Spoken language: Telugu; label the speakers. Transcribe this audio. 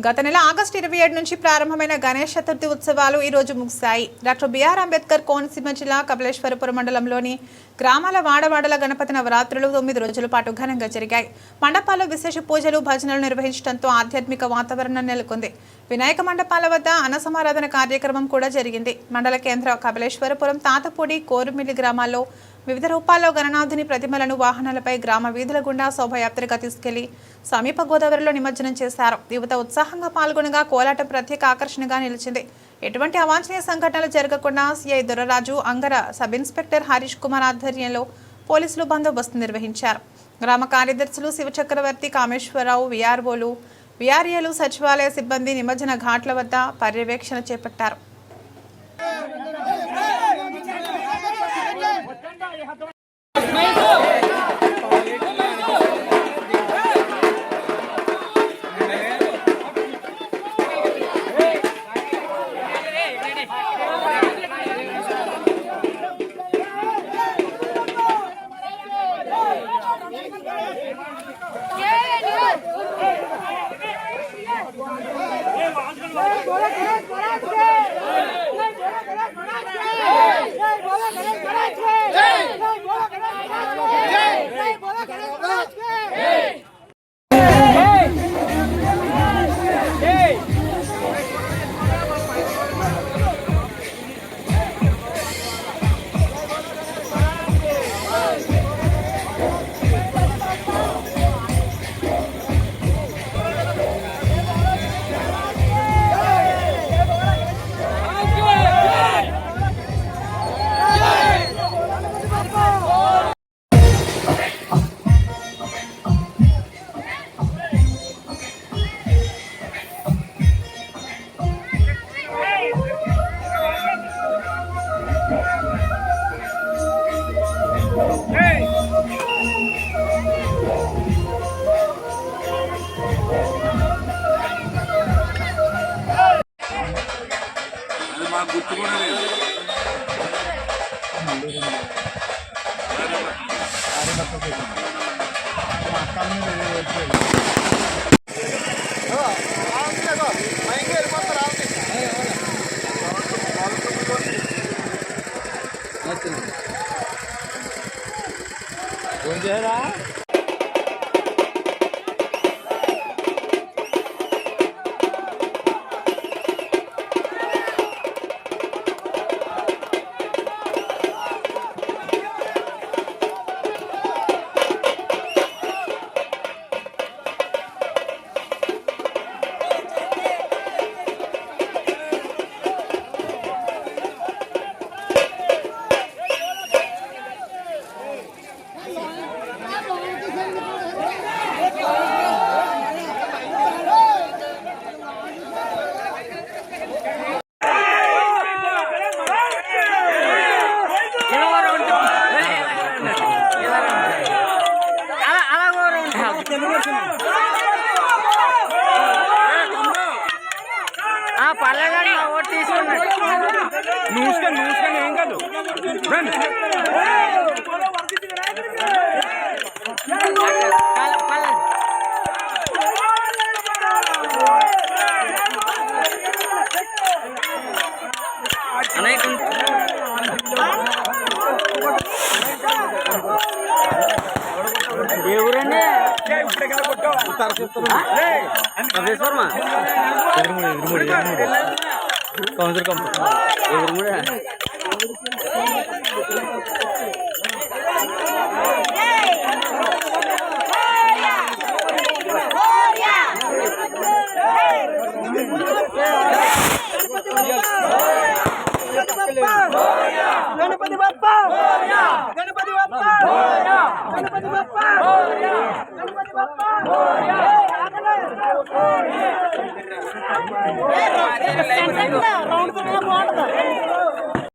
Speaker 1: గత నెల ఆగస్టు ఇరవై ఏడు నుంచి ప్రారంభమైన గణేష్ చతుర్థి ఉత్సవాలు ఈ రోజు ముగిశాయి. డాక్టర్ బిఆర్ అంబేద్కర్ కోనసీమ జిల్లా కపిలేశ్వరపురం మండలంలోని గ్రామాల వాడవాడల గణపతి నవరాత్రులు తొమ్మిది రోజుల పాటు ఘనంగా జరిగాయి. మండపాల్లో విశేష పూజలు భజనలు నిర్వహించడంతో ఆధ్యాత్మిక వాతావరణం నెలకొంది. వినాయక మండపాల వద్ద అన్నసమారాధన కార్యక్రమం కూడా జరిగింది. మండల కేంద్ర కపిలేశ్వరపురం తాతపూడి కోరుమిల్లి గ్రామాల్లో వివిధ రూపాల్లో గణనాథుని ప్రతిమలను వాహనాలపై గ్రామ వీధుల గుండా శోభయాత్రగా తీసుకెళ్ళి సమీప గోదావరిలో నిమజ్జనం చేశారు. యువత ఉత్సాహంగా పాల్గొనగా కోలాటం ప్రత్యేక ఆకర్షణగా నిలిచింది. ఎటువంటి అవాంఛనీయ సంఘటనలు జరగకుండా CI Doraraju Angara sub inspector Harish Kumar ఆధ్వర్యంలో పోలీసులు బందోబస్తు నిర్వహించారు. గ్రామ కార్యదర్శులు శివచక్రవర్తి కామేశ్వరరావు విఆర్ఓలు విఆర్ఏలు సచివాలయ సిబ్బంది నిమజ్జన ఘాట్ల వద్ద పర్యవేక్షణ చేపట్టారు.
Speaker 2: Hey! మాకు గుర్తు కూడా లేదు.
Speaker 3: పర్లేదండి ఓటు తీసుకున్నాడు
Speaker 2: నూసుకొని నూసుకొని ఏం కాదు రండి
Speaker 3: Gana pati bapak,
Speaker 4: gana pati bapak, rumah? pati bapak, gana pati round బాగుంటుంది